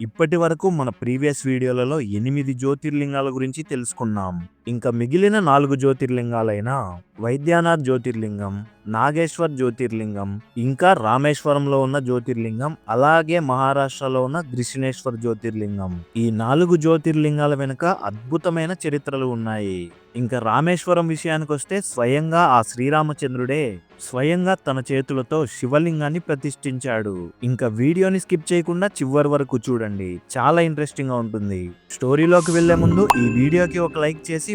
ఇప్పటి వరకు మన ప్రీవియస్ వీడియోలలో ఎనిమిది జ్యోతిర్లింగాల గురించి తెలుసుకున్నాం. ఇంకా మిగిలిన నాలుగు జ్యోతిర్లింగాలైన వైద్యనాథ్ జ్యోతిర్లింగం నాగేశ్వర్ జ్యోతిర్లింగం ఇంకా రామేశ్వరంలో ఉన్న జ్యోతిర్లింగం అలాగే మహారాష్ట్రలో ఉన్న గ్రిషినేశ్వర్ జ్యోతిర్లింగం. ఈ నాలుగు జ్యోతిర్లింగాల వెనుక అద్భుతమైన చరిత్రలు ఉన్నాయి. ఇంకా రామేశ్వరం విషయానికి వస్తే స్వయంగా ఆ శ్రీరామచంద్రుడే స్వయంగా తన చేతులతో శివలింగాన్ని ప్రతిష్ఠించాడు. ఇంకా వీడియోని స్కిప్ చేయకుండా చివరి వరకు చూడండి. చాలా ఇంట్రెస్టింగ్గా ఉంటుంది. స్టోరీలోకి వెళ్ళే ముందు ఈ వీడియోకి ఒక లైక్ చేసి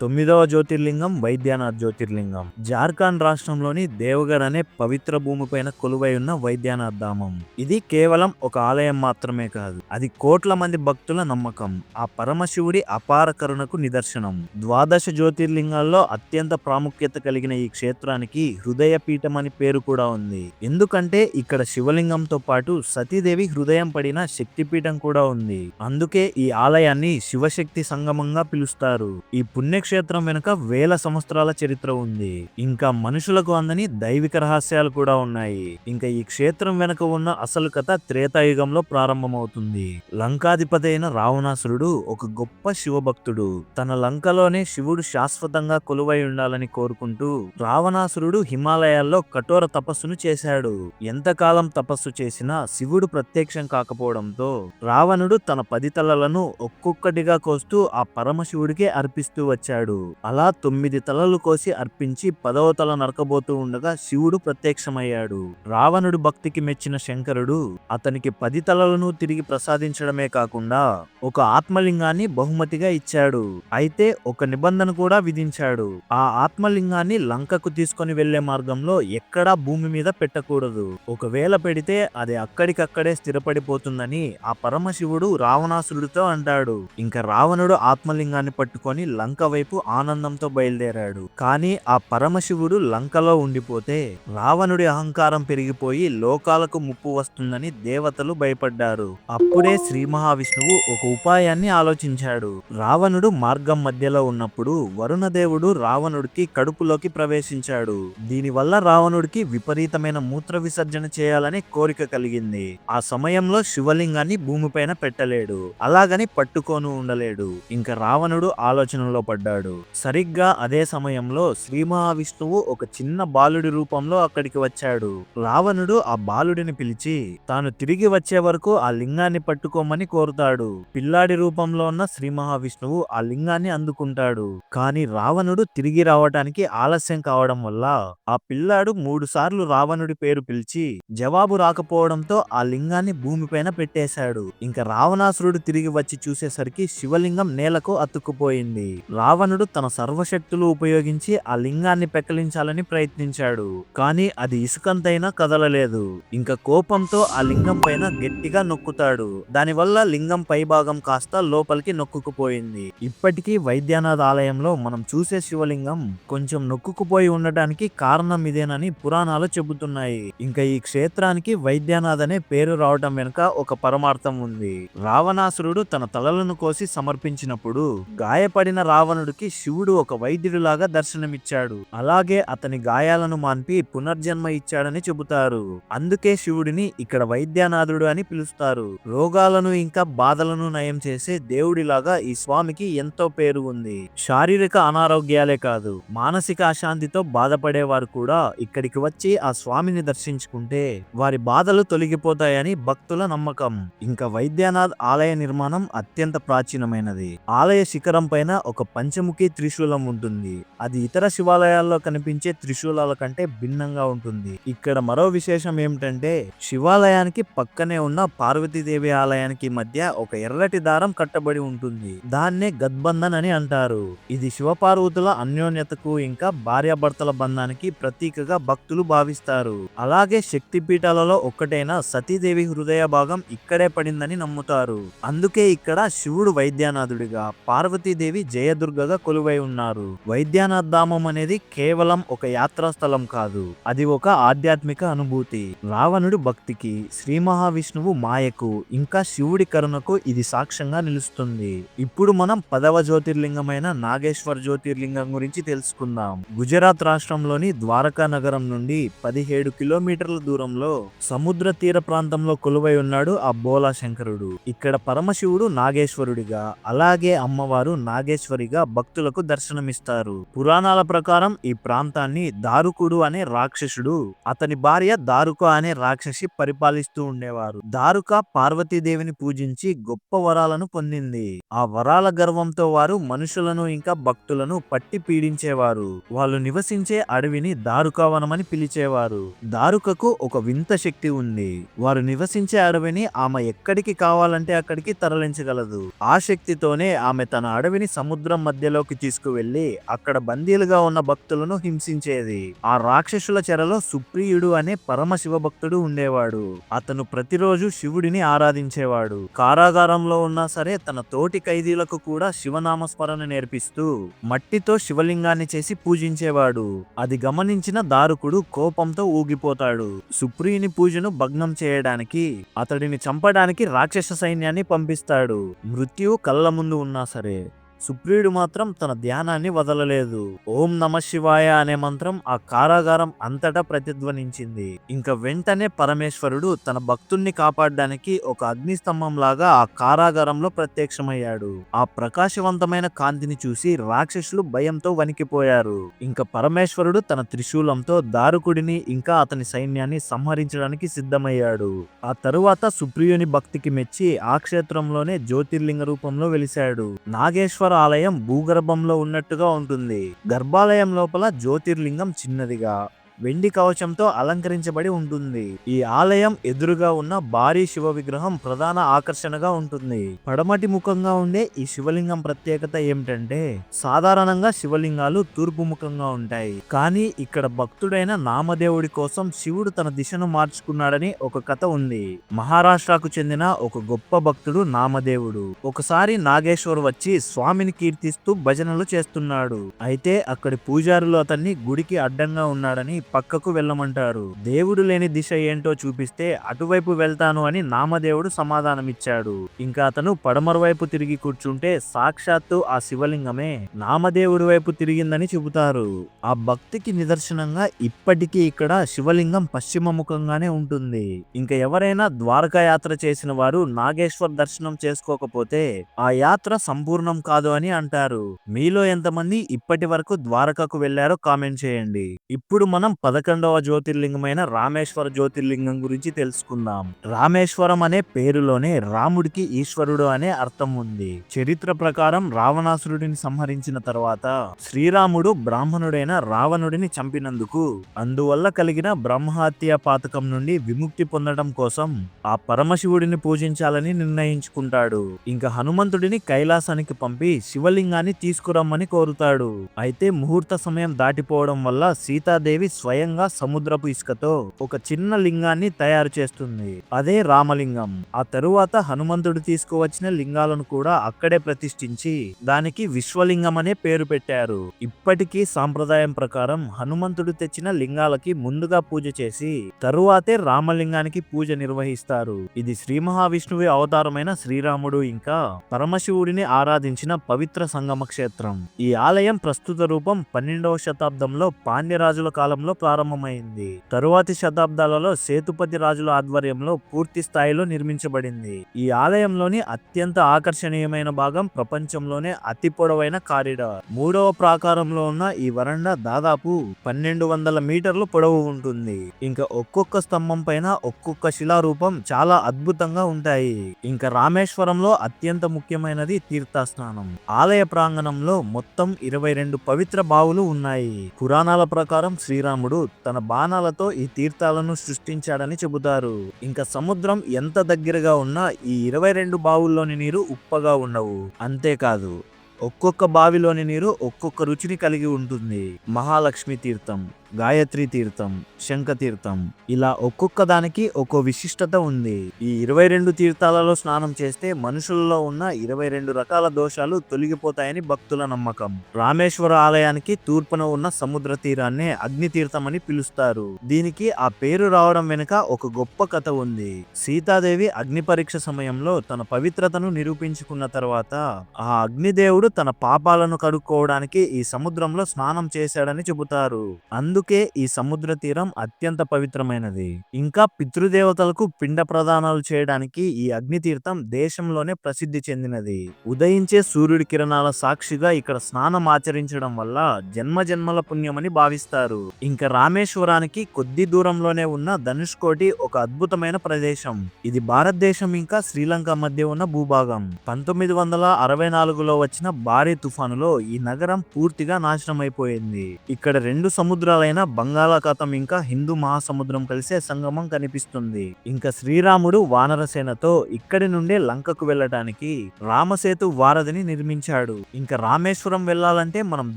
తొమ్మిదవ జ్యోతిర్లింగం వైద్యనాథ్ జ్యోతిర్లింగం. జార్ఖండ్ రాష్ట్రంలోని దేవగఢ్ అనే పవిత్ర భూమిపైన కొలువై ఉన్న వైద్యనాథ్ ధామం. ఇది కేవలం ఒక ఆలయం మాత్రమే కాదు అది కోట్ల మంది భక్తుల నమ్మకం. ఆ పరమశివుడి అపార కరుణకు నిదర్శనం. ద్వాదశ జ్యోతిర్లింగాల్లో అత్యంత ప్రాముఖ్యత కలిగిన ఈ క్షేత్రానికి హృదయ పీఠం అని పేరు కూడా ఉంది. ఎందుకంటే ఇక్కడ శివలింగంతో పాటు సతీదేవి హృదయం పడిన శక్తిపీఠం కూడా ఉంది. అందుకే ఈ ఆలయాన్ని శివశక్తి సంగమంగా పిలుస్తారు. ఈ పుణ్యక్షేత్రం వెనుక వేల సంవత్సరాల చరిత్ర ఉంది. ఇంకా మనుషులకు అందని దైవిక రహస్యాలు కూడా ఉన్నాయి. ఇంకా ఈ క్షేత్రం వెనుక ఉన్న అసలు కథ త్రేతాయుగంలో ప్రారంభమవుతుంది. లంకాధిపతి అయిన రావణాసురుడు ఒక గొప్ప శివభక్తుడు. తన లంకలోనే శివుడు శాశ్వతంగా కొలువై ఉండాలని కోరుకుంటూ రావణాసురుడు హిమాలయాల్లో కఠోర తపస్సును చేశాడు. ఎంతకాలం తపస్సు చేసినా శివుడు ప్రత్యక్షం కాకపోవడంతో రావణుడు తన పది తలలను ఒక్కొక్కటిగా కోస్తూ ఆ పరమశివుడికే అర్పిస్తూ వచ్చాడు. అలా తొమ్మిది తలలు కోసి అర్పించి పదవ తల నరకబోతూ ఉండగా శివుడు ప్రత్యక్షమయ్యాడు. రావణుడు భక్తికి మెచ్చిన శంకరుడు అతనికి పది తలలను తిరిగి ప్రసాదించడమే కాకుండా ఒక ఆత్మలింగాన్ని బహుమతిగా ఇచ్చాడు. అయితే ఒక నిబంధన కూడా విధించాడు. ఆ ఆత్మలింగాన్ని లంకకు తీసుకొని వెళ్ళే మార్గంలో ఎక్కడా భూమి మీద పెట్టకూడదు. ఒకవేళ పెడితే అది అక్కడికక్కడే స్థిరపడిపోతుందని ఆ పరమశివుడు రావణాసురుడితో అంటాడు. ఇంకా రావణుడు ఆత్మలింగాన్ని పట్టుకొని లంక వైపు ఆనందంతో బయలుదేరాడు. కానీ ఆ పరమశివుడు లంకలో ఉండిపోతే రావణుడి అహంకారం పెరిగిపోయి లోకాలకు ముప్పు వస్తుందని దేవతలు భయపడ్డారు. అప్పుడే శ్రీ మహావిష్ణువు ఒక ఉపాయాన్ని ఆలోచించాడు. రావణుడు మార్గం మధ్యలో ఉన్నప్పుడు వరుణదేవుడు రావణుడికి కడుపులోకి ప్రవేశించాడు. దీనివల్ల రావణుడికి విపరీతమైన మూత్ర విసర్జన చేయాలనే కోరిక కలిగింది. ఆ సమయంలో శివలింగాన్ని భూమిపైన పెట్టలేడు. అలాగని పట్టుకోను ఉండలేడు. ఇంకా రావణుడు ఆలోచనలో పడ్డాడు. సరిగ్గా అదే సమయంలో శ్రీ మహావిష్ణువు ఒక చిన్న బాలుడి రూపంలో అక్కడికి వచ్చాడు. రావణుడు ఆ బాలుడిని పిలిచి తాను తిరిగి వచ్చే వరకు ఆ లింగాన్ని పట్టుకోమని కోరుతాడు. పిల్లాడి రూపంలో ఉన్న శ్రీ మహావిష్ణువు ఆ లింగాన్ని అందుకుంటాడు. కానీ రావణుడు తిరిగి రావటానికి ఆలస్యం కావడం వల్ల ఆ పిల్లాడు మూడు సార్లు రావణుడి పేరు పిలిచి జవాబు రాకపోవడంతో ఆ లింగాన్ని భూమిపైన పెట్టేశాడు. ఇంకా రావణాసురుడు తిరిగి వచ్చి చూసేసరికి శివలింగం నేలకు అతుక్కుపోయింది. హనుమానుడు తన సర్వశక్తులు ఉపయోగించి ఆ లింగాన్ని పెక్కలించాలని ప్రయత్నించాడు. కానీ అది ఇసుకంతైనా కదలలేదు. ఇంకా కోపంతో ఆ లింగం పైన గట్టిగా నొక్కుతాడు. దానివల్ల లింగం పైభాగం కాస్త లోపలికి నొక్కుకుపోయింది. ఇప్పటికీ వైద్యనాథ్ ఆలయంలో మనం చూసే శివలింగం కొంచెం నొక్కుకుపోయి ఉండటానికి కారణం ఇదేనని పురాణాలు చెబుతున్నాయి. ఇంకా ఈ క్షేత్రానికి వైద్యనాథ్ అనే పేరు రావటం వెనుక ఒక పరమార్థం ఉంది. రావణాసురుడు తన తలలను కోసి సమర్పించినప్పుడు గాయపడిన రావణుడికి శివుడు ఒక వైద్యుడిలాగా దర్శనమిచ్చాడు. అలాగే అతని గాయాలను మాన్పి పునర్జన్మ ఇచ్చాడని చెబుతారు. అందుకే శివుడిని ఇక్కడ వైద్యనాథుడు అని పిలుస్తారు. రోగాలను ఇంకా బాధలను నయం చేసే దేవుడిలాగా ఈ స్వామికి ఎంతో పేరు ఉంది. శారీరక అనారోగ్యాలే కాదు మానసిక అశాంతితో బాధపడేవారు కూడా ఇక్కడికి వచ్చి ఆ స్వామిని దర్శించుకుంటే వారి బాధలు తొలగిపోతాయని భక్తుల నమ్మకం. ఇంకా వైద్యనాథ్ ఆలయ నిర్మాణం అత్యంత ప్రాచీనమైనది. ఆలయ శిఖరం పైన ఒక పంచ పంచముఖి త్రిశూలం ఉంటుంది. అది ఇతర శివాలయాల్లో కనిపించే త్రిశూలాల కంటే భిన్నంగా ఉంటుంది. ఇక్కడ మరో విశేషం ఏమిటంటే శివాలయానికి పక్కనే ఉన్న పార్వతీదేవి ఆలయానికి మధ్య ఒక ఎర్రటి దారం కట్టబడి ఉంటుంది. దాన్నే గద్బంధన్ అని అంటారు. ఇది శివపార్వతుల అన్యోన్యతకు ఇంకా భార్యాభర్తల బంధానికి ప్రతీకగా భక్తులు భావిస్తారు. అలాగే శక్తి పీఠాలలో ఒక్కటైన సతీదేవి హృదయ భాగం ఇక్కడే పడిందని నమ్ముతారు. అందుకే ఇక్కడ శివుడు వైద్యనాథుడిగా పార్వతీదేవి జయదుర్గ దేవతగా కొలువై ఉన్నారు. వైద్యనాథ్ ధామం అనేది కేవలం ఒక యాత్రా స్థలం కాదు. అది ఒక ఆధ్యాత్మిక అనుభూతి. రావణుడు భక్తికి శ్రీ మహావిష్ణువు మాయకు ఇంకా శివుడి కరుణకు ఇది సాక్ష్యంగా నిలుస్తుంది. ఇప్పుడు మనం పదవ జ్యోతిర్లింగమైన నాగేశ్వర్ జ్యోతిర్లింగం గురించి తెలుసుకుందాం. గుజరాత్ రాష్ట్రంలోని ద్వారకా నగరం నుండి పదిహేడు కిలోమీటర్ల దూరంలో సముద్ర తీర ప్రాంతంలో కొలువై ఉన్నాడు ఆ బోలా శంకరుడు ఇక్కడ పరమశివుడు నాగేశ్వరుడిగా అలాగే అమ్మవారు నాగేశ్వరిగా భక్తులకు దర్శనమిస్తారు. పురాణాల ప్రకారం ఈ ప్రాంతాన్ని దారుకుడు అనే రాక్షసుడు అతని భార్య దారుక అనే రాక్షసి పరిపాలిస్తూ ఉండేవారు. దారుక పార్వతీదేవిని పూజించి గొప్ప వరాలను పొందింది. ఆ వరాల గర్వంతో వారు మనుషులను ఇంకా భక్తులను పట్టి పీడించేవారు. వాళ్ళు నివసించే అడవిని దారుకావనమని పిలిచేవారు. దారుకకు ఒక వింత శక్తి ఉంది. వారు నివసించే అడవిని ఆమె ఎక్కడికి కావాలంటే అక్కడికి తరలించగలదు. ఆ శక్తితోనే ఆమె తన అడవిని సముద్రం మధ్య మధ్యలోకి తీసుకువెళ్ళి అక్కడ బందీలుగా ఉన్న భక్తులను హింసించేది. ఆ రాక్షసుల చెరలో సుప్రియుడు అనే పరమశివ భక్తుడు ఉండేవాడు. అతను ప్రతిరోజు శివుడిని ఆరాధించేవాడు. కారాగారంలో ఉన్నా సరే తన తోటి ఖైదీలకు కూడా శివనామస్మరణ నేర్పిస్తూ మట్టితో శివలింగాన్ని చేసి పూజించేవాడు. అది గమనించిన దారుకుడు కోపంతో ఊగిపోతాడు. సుప్రియుని పూజను భగ్నం చేయడానికి అతడిని చంపడానికి రాక్షస సైన్యాన్ని పంపిస్తాడు. మృత్యువు కళ్ళ ముందు ఉన్నా సరే. సుప్రియుడు మాత్రం తన ధ్యానాన్ని వదలలేదు. ఓం నమ శివాయ అనే మంత్రం ఆ కారాగారం అంతటా ప్రతిధ్వనించింది. ఇంకా వెంటనే పరమేశ్వరుడు తన భక్తుణ్ణి కాపాడడానికి ఒక అగ్నిస్తంభం లాగా ఆ కారాగారంలో ప్రత్యక్షమయ్యాడు. ఆ ప్రకాశవంతమైన కాంతిని చూసి రాక్షసులు భయంతో వణికిపోయారు. ఇంకా పరమేశ్వరుడు తన త్రిశూలంతో దారుకుడిని ఇంకా అతని సైన్యాన్ని సంహరించడానికి సిద్ధమయ్యాడు. ఆ తరువాత సుప్రియుని భక్తికి మెచ్చి ఆ క్షేత్రంలోనే జ్యోతిర్లింగ రూపంలో వెలిశాడు. నాగేశ్వర ఆలయం భూగర్భంలో ఉన్నట్టుగా ఉంటుంది. గర్భాలయం లోపల జ్యోతిర్లింగం చిన్నదిగా వెండి కవచంతో అలంకరించబడి ఉంటుంది. ఈ ఆలయం ఎదురుగా ఉన్న భారీ శివ విగ్రహం ప్రధాన ఆకర్షణగా ఉంటుంది. పడమటి ముఖంగా ఉండే ఈ శివలింగం ప్రత్యేకత ఏమిటంటే సాధారణంగా శివలింగాలు తూర్పు ముఖంగా ఉంటాయి. కానీ ఇక్కడ భక్తుడైన నామదేవుడి కోసం శివుడు తన దిశను మార్చుకున్నాడని ఒక కథ ఉంది. మహారాష్ట్రకు చెందిన ఒక గొప్ప భక్తుడు నామదేవుడు. ఒకసారి నాగేశ్వర్ వచ్చి స్వామిని కీర్తిస్తూ భజనలు చేస్తున్నాడు. అయితే అక్కడి పూజారులు అతన్ని గుడికి అడ్డంగా ఉన్నాడని పక్కకు వెళ్ళమంటారు. దేవుడు లేని దిశ ఏంటో చూపిస్తే అటువైపు వెళ్తాను అని నామదేవుడు సమాధానమిచ్చాడు. ఇంకా అతను పడమర వైపు తిరిగి కూర్చుంటే సాక్షాత్తు ఆ శివలింగమే నామదేవుడి వైపు తిరిగిందని చెబుతారు. ఆ భక్తికి నిదర్శనంగా ఇప్పటికీ ఇక్కడ శివలింగం పశ్చిమ ముఖంగానే ఉంటుంది. ఇంకా ఎవరైనా ద్వారకా యాత్ర చేసిన వారు నాగేశ్వర్ దర్శనం చేసుకోకపోతే ఆ యాత్ర సంపూర్ణం కాదు అని అంటారు. మీలో ఎంతమంది ఇప్పటి వరకు ద్వారకకు వెళ్ళారో కామెంట్ చేయండి. ఇప్పుడు మనం పదకొండవ జ్యోతిర్లింగమైన రామేశ్వర జ్యోతిర్లింగం గురించి తెలుసుకుందాం. రామేశ్వరం అనే పేరులోనే రాముడికి ఈశ్వరుడు అనే అర్థం ఉంది. చరిత్ర ప్రకారం రావణాసురుడిని సంహరించిన తర్వాత శ్రీరాముడు బ్రాహ్మణుడైన రావణుడిని చంపినందుకు అందువల్ల కలిగిన బ్రహ్మహత్య పాతకం నుండి విముక్తి పొందడం కోసం ఆ పరమశివుడిని పూజించాలని నిర్ణయించుకుంటాడు. ఇంకా హనుమంతుడిని కైలాసానికి పంపి శివలింగాన్ని తీసుకురమ్మని కోరుతాడు. అయితే ముహూర్త సమయం దాటిపోవడం వల్ల సీతాదేవి స్వయంగా సముద్రపు ఇసుకతో ఒక చిన్న లింగాన్ని తయారు చేస్తుంది. అదే రామలింగం. ఆ తరువాత హనుమంతుడు తీసుకువచ్చిన లింగాలను కూడా అక్కడే ప్రతిష్ఠించి దానికి విశ్వలింగం అనే పేరు పెట్టారు. ఇప్పటికీ సాంప్రదాయం ప్రకారం హనుమంతుడు తెచ్చిన లింగాలకి ముందుగా పూజ చేసి తరువాతే రామలింగానికి పూజ నిర్వహిస్తారు. ఇది శ్రీ మహావిష్ణువు అవతారమైన శ్రీరాముడు ఇంకా పరమశివుడిని ఆరాధించిన పవిత్ర సంగమ క్షేత్రం ఈ ఆలయం ప్రస్తుత రూపం పన్నెండవ శతాబ్దంలో పాండ్యరాజుల కాలంలో ప్రారంభమైంది. తరువాతి శతాబ్దాలలో సేతుపతి రాజుల ఆధ్వర్యంలో పూర్తి స్థాయిలో నిర్మించబడింది. ఈ ఆలయంలోని అత్యంత ఆకర్షణీయమైన భాగం ప్రపంచంలోనే అతి పొడవైన కారిడార్. మూడవ ప్రాకారంలో ఉన్న ఈ వరండా దాదాపు పన్నెండు వందల మీటర్లు పొడవు ఉంటుంది. ఇంకా ఒక్కొక్క స్తంభం పైన ఒక్కొక్క శిలారూపం చాలా అద్భుతంగా ఉంటాయి. ఇంకా రామేశ్వరంలో అత్యంత ముఖ్యమైనది తీర్థస్నానం ఆలయ ప్రాంగణంలో మొత్తం ఇరవై రెండు పవిత్ర బావులు ఉన్నాయి. పురాణాల ప్రకారం శ్రీరాముడు తన బాణాలతో ఈ తీర్థాలను సృష్టించాడని చెబుతారు. ఇంకా సముద్రం ఎంత దగ్గరగా ఉన్నా ఈ ఇరవై రెండు బావుల్లోని నీరు ఉప్పగా ఉండవు. అంతేకాదు ఒక్కొక్క బావిలోని నీరు ఒక్కొక్క రుచిని కలిగి ఉంటుంది. మహాలక్ష్మి తీర్థం. గాయత్రి తీర్థం శంఖ తీర్థం ఇలా ఒక్కొక్క దానికి ఒక్కో విశిష్టత ఉంది. ఈ ఇరవై రెండు తీర్థాలలో స్నానం చేస్తే మనుషులలో ఉన్న ఇరవై రెండు రకాల దోషాలు తొలగిపోతాయని భక్తుల నమ్మకం. రామేశ్వర ఆలయానికి తూర్పున ఉన్న సముద్ర తీరాన్నే అగ్ని తీర్థం అని పిలుస్తారు. దీనికి ఆ పేరు రావడం వెనుక ఒక గొప్ప కథ ఉంది. సీతాదేవి అగ్ని పరీక్ష సమయంలో తన పవిత్రతను నిరూపించుకున్న తర్వాత ఆ అగ్నిదేవుడు తన పాపాలను కడుక్కోవడానికి ఈ సముద్రంలో స్నానం చేశాడని చెబుతారు. అందుకే ఈ సముద్ర తీరం అత్యంత పవిత్రమైనది. ఇంకా పితృదేవతలకు పిండ ప్రదానాలు చేయడానికి ఈ అగ్ని తీర్థం దేశంలోనే ప్రసిద్ధి చెందినది. ఉదయించే సూర్యుడి కిరణాల సాక్షిగా ఇక్కడ స్నానం ఆచరించడం వల్ల జన్మ జన్మల పుణ్యమని భావిస్తారు. ఇంకా రామేశ్వరానికి కొద్ది దూరంలోనే ఉన్న ధనుష్కోటి ఒక అద్భుతమైన ప్రదేశం. ఇది భారతదేశం ఇంకా శ్రీలంక మధ్య ఉన్న భూభాగం. పంతొమ్మిది వందల అరవై నాలుగులో వచ్చిన భారీ తుఫానులో ఈ నగరం పూర్తిగా నాశనం అయిపోయింది ఇక్కడ రెండు సముద్రాలైన బంగాళాఖాతం ఇంకా హిందూ మహాసముద్రం కలిసే సంగమం కనిపిస్తుంది. ఇంకా శ్రీరాముడు వానరసేనతో ఇక్కడి నుండే లంకకు వెళ్ళటానికి రామసేతు వారధిని నిర్మించాడు. ఇంకా రామేశ్వరం వెళ్ళాలంటే మనం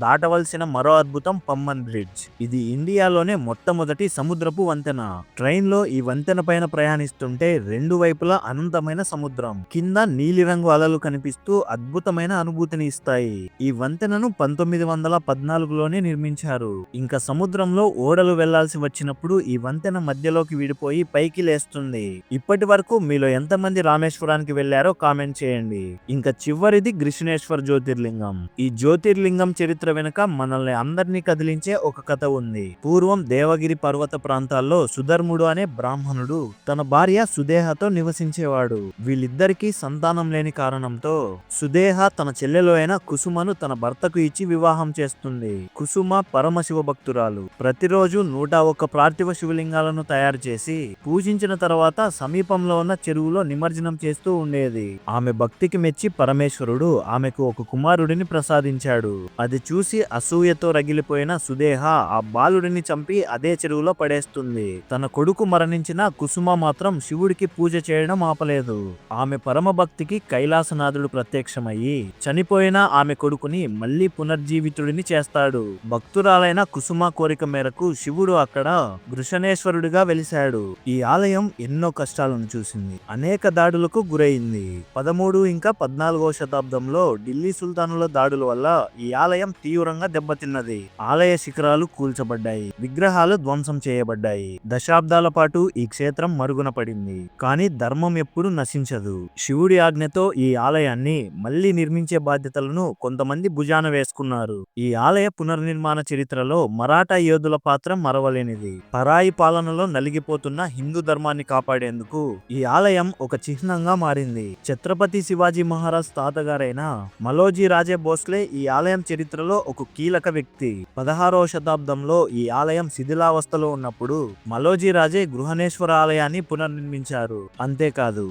దాటవలసిన మరో అద్భుతం పమ్మన్ బ్రిడ్జ్. ఇది ఇండియాలోనే మొట్టమొదటి సముద్రపు వంతెన. ట్రైన్లో ఈ వంతెన పైన ప్రయాణిస్తుంటే రెండు వైపులా అనంతమైన సముద్రం. కింద నీలిరంగు అలలు కనిపిస్తూ అద్భుతమైన అనుభూతిని ఇస్తాయి. ఈ వంతెనను పంతొమ్మిది వందల పద్నాలుగులోనే నిర్మించారు. ఇంకా సముద్రంలో ఓడలు వెళ్ళాల్సి వచ్చినప్పుడు ఈ వంతెన మధ్యలోకి విడిపోయి పైకి లేస్తుంది. ఇప్పటి వరకు మీలో ఎంతమంది రామేశ్వరానికి వెళ్ళారో కామెంట్ చేయండి. ఇంకా చివరిది కృష్ణేశ్వర్ జ్యోతిర్లింగం. ఈ జ్యోతిర్లింగం చరిత్ర వెనుక మనల్ని అందరినీ కదిలించే ఒక కథ ఉంది. పూర్వం దేవగిరి పర్వత ప్రాంతాల్లో సుధర్ముడు అనే బ్రాహ్మణుడు తన భార్య సుదేహతో నివసించేవాడు. వీళ్ళిద్దరికీ సంతానం లేని కారణంతో సుదేహ తన చెల్లెలో అయిన కుసుమను తన భర్తకు ఇచ్చి వివాహం చేస్తుంది. కుసుమ పరమశివ భక్తురాలు ప్రతిరోజు నూట ఒక్క పార్థివ శివలింగాలను తయారు చేసి పూజించిన తర్వాత సమీపంలో ఉన్న చెరువులో నిమజ్జనం చేస్తూ ఉండేది. ఆమె భక్తికి మెచ్చి పరమేశ్వరుడు ఆమెకు ఒక కుమారుడిని ప్రసాదించాడు. అది చూసి అసూయతో రగిలిపోయిన సుదేహ ఆ బాలుడిని చంపి అదే చెరువులో పడేస్తుంది. తన కొడుకు మరణించిన కుసుమ మాత్రం శివుడికి పూజ చేయడం ఆపలేదు. ఆమె పరమ భక్తికి కైలాసనాథుడు ప్రత్యక్షమయ్యి చనిపోయిన ఆమె కొడుకుని మళ్ళీ పునర్జీవితుడిని చేస్తాడు. భక్తురాలైన కుసుమ కోరిక మేరకు శివుడు అక్కడ వృషణేశ్వరుడిగా వెలిశాడు. ఈ ఆలయం ఎన్నో కష్టాలను చూసింది. అనేక దాడులకు గురైంది. పదమూడు ఇంకా పద్నాలుగో శతాబ్దంలో ఢిల్లీ సుల్తానుల దాడుల వల్ల ఈ ఆలయం తీవ్రంగా దెబ్బతిన్నది. ఆలయ శిఖరాలు కూల్చబడ్డాయి. విగ్రహాలు ధ్వంసం చేయబడ్డాయి. దశాబ్దాల పాటు ఈ క్షేత్రం మరుగున పడింది. కానీ ధర్మం ఎప్పుడు నశించదు. శివుడి ఆజ్ఞతో ఈ ఆలయాన్ని మళ్ళీ నిర్మించే బాధ్యతలను కొంతమంది భుజాన వేసుకున్నారు. ఈ ఆలయ పునర్నిర్మాణ చరిత్రలో మరాఠా యోధుల పాత్ర మరవలేనిది. పరాయి పాలనలో నలిగిపోతున్న హిందూ ధర్మాన్ని కాపాడేందుకు ఈ ఆలయం ఒక చిహ్నంగా మారింది. ఛత్రపతి శివాజీ మహారాజ్ తాతగారైన మలోజీ రాజే భోస్లే ఈ ఆలయం చరిత్రలో ఒక కీలక వ్యక్తి. పదహారవ శతాబ్దంలో ఈ ఆలయం శిథిలావస్థలో ఉన్నప్పుడు మలోజీ రాజే గృహణేశ్వర ఆలయాన్ని పునర్నిర్మించారు. అంతేకాదు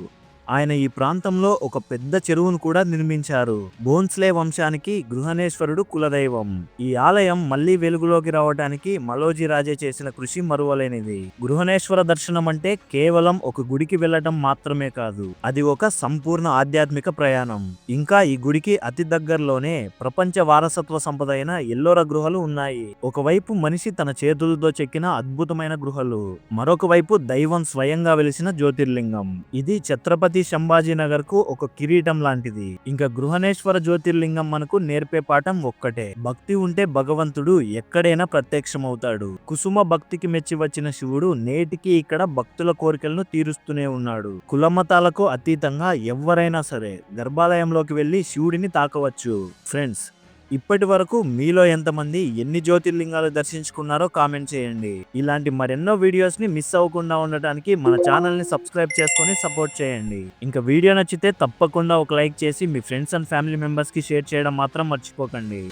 ఆయన ఈ ప్రాంతంలో ఒక పెద్ద చెరువును కూడా నిర్మించారు. బోన్స్లే వంశానికి గృహణేశ్వరుడు కులదైవం. ఈ ఆలయం మళ్ళీ వెలుగులోకి రావడానికి మలోజీ రాజే చేసిన కృషి మరువలేనిది. గృహణేశ్వర దర్శనం అంటే కేవలం ఒక గుడికి వెళ్ళడం మాత్రమే కాదు అది ఒక సంపూర్ణ ఆధ్యాత్మిక ప్రయాణం. ఇంకా ఈ గుడికి అతి దగ్గరలోనే ప్రపంచ వారసత్వ సంపద అయిన ఎల్లోర గృహలు ఉన్నాయి. ఒకవైపు మనిషి తన చేతులతో చెక్కిన అద్భుతమైన గృహలు మరొక వైపు దైవం స్వయంగా వెలిసిన జ్యోతిర్లింగం. ఇది ఛత్రపతి సంభాజీనగర్కు ఒక కిరీటం లాంటిది. ఇంకా గృహణేశ్వర జ్యోతిర్లింగం మనకు నేర్పే పాఠం ఒక్కటే. భక్తి ఉంటే భగవంతుడు ఎక్కడైనా ప్రత్యక్షమవుతాడు. కుసుమ భక్తికి మెచ్చి వచ్చిన శివుడు నేటికి ఇక్కడ భక్తుల కోరికలను తీరుస్తూనే ఉన్నాడు. కులమతాలకు అతీతంగా ఎవరైనా సరే గర్భాలయంలోకి వెళ్ళి శివుడిని తాకవచ్చు. ఫ్రెండ్స్ ఇప్పటి వరకు మీలో ఎంతమంది ఎన్ని జ్యోతిర్లింగాలు దర్శించుకున్నారో కామెంట్ చేయండి. ఇలాంటి మరెన్నో వీడియోస్ని మిస్ అవ్వకుండా ఉండటానికి మన ఛానల్ని సబ్స్క్రైబ్ చేసుకొని సపోర్ట్ చేయండి. ఇంకా వీడియో నచ్చితే తప్పకుండా ఒక లైక్ చేసి మీ ఫ్రెండ్స్ అండ్ ఫ్యామిలీ మెంబర్స్కి షేర్ చేయడం మాత్రం మర్చిపోకండి.